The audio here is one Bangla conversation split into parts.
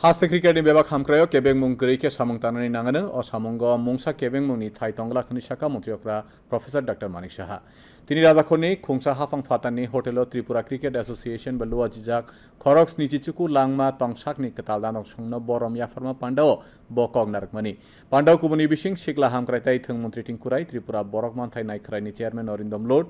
haste cricket ni bebak hamkrayo kebeng mung gri ke samung tanani nangane o samungo mungsa kebeng mung ni thai tongla khani shaka মন্ত্রীকরা প্রফেসর ডক্টর মানিক সাহা তিনি রাজাখনি খুংসা হাফাং ফাতানি হোটেল ত্রিপুরা ক্রিকেট অ্যাসোসিয়েশন বা লুয়া জিজাক খরক্স নিচিচুকু লাংমা তংসাকনি কতালদানক সংন বরম ইয়াফারমা পান্ডাও বকক নারকমানি পান্ডাও কুবনি বিসিং শিকলা হামক্রাইতাই থং মন্ত্রী টিংকুরাই ত্রিপুরা বরক মানথাই নাইখরাইনি চেয়ারম্যান অরিন্দম লোড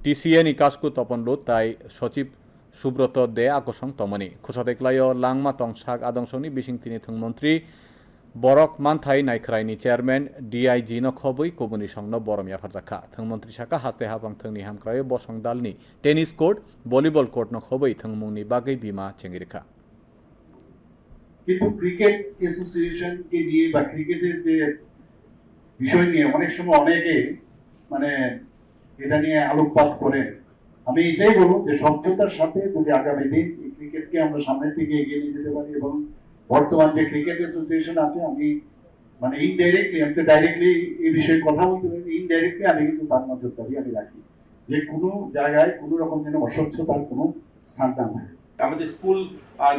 টিসিএন ইকাসকু তপন লোড তাই সচিব সুব্রত দে আকর্ষণ তমনি। খুসাদেকলায় লাংমা তংসাক আদংশনি বিসিং তিনি থংমন্ত্রী বরক মানথাই নাইখরাইনি চেয়ারম্যান ডিআইজি ন খবই কুবনি সংন বরমিয়া ফারজাখা। থংমন্ত্রী শাখা হাস্তে হাবাং থংনি হামক্রায় বসং দালনি। টেনিস কোর্ট, ভলিবল কোর্ট ন খবই থংমুংনি বিমা চেঙ্গিরেখা। কিন্তু ক্রিকেট অ্যাসোসিয়েশনকে নিয়ে বা ক্রিকেটের যে বিষয় নিয়ে অনেক সময় অনেকে মানে এটা নিয়ে আলোকপাত করেন আমি এটাই বলব যে স্বচ্ছতার সাথে যদি আগামী দিন এই ক্রিকেটকে আমরা সামনের দিকে এগিয়ে নিয়ে যেতে পারি এবং বর্তমান যে ক্রিকেট অ্যাসোসিয়েশন আছে, আমি মানে ইনডাইরেক্টলি আমি তো ডাইরেক্টলি এই বিষয়ে কথা বলতে পারি ইনডাইরেক্টলি আমি কিন্তু তার নজরদারি আমি রাখি যে কোনো জায়গায় কোনো রকম যেন অস্বচ্ছতার কোনো স্থান না থাকে। আমাদের স্কুল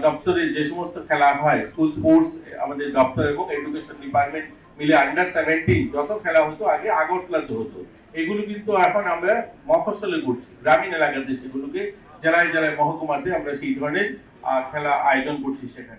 দপ্তরে যে সমস্ত খেলা হয়, স্কুল, স্পোর্টস, আমাদের দপ্তর এবং এডুকেশন ডিপার্টমেন্ট মিলে আন্ডার সেভেন্টিন যত খেলা হতো, আগে আগরতলাতে হতো। এগুলো কিন্তু এখন আমরা মফসলে করছি। গ্রামীণ এলাকাতে সেগুলোকে জেলায় জেলায় মহকুমাতে আমরা সেই ধরনের খেলা আয়োজন করছি সেখানে।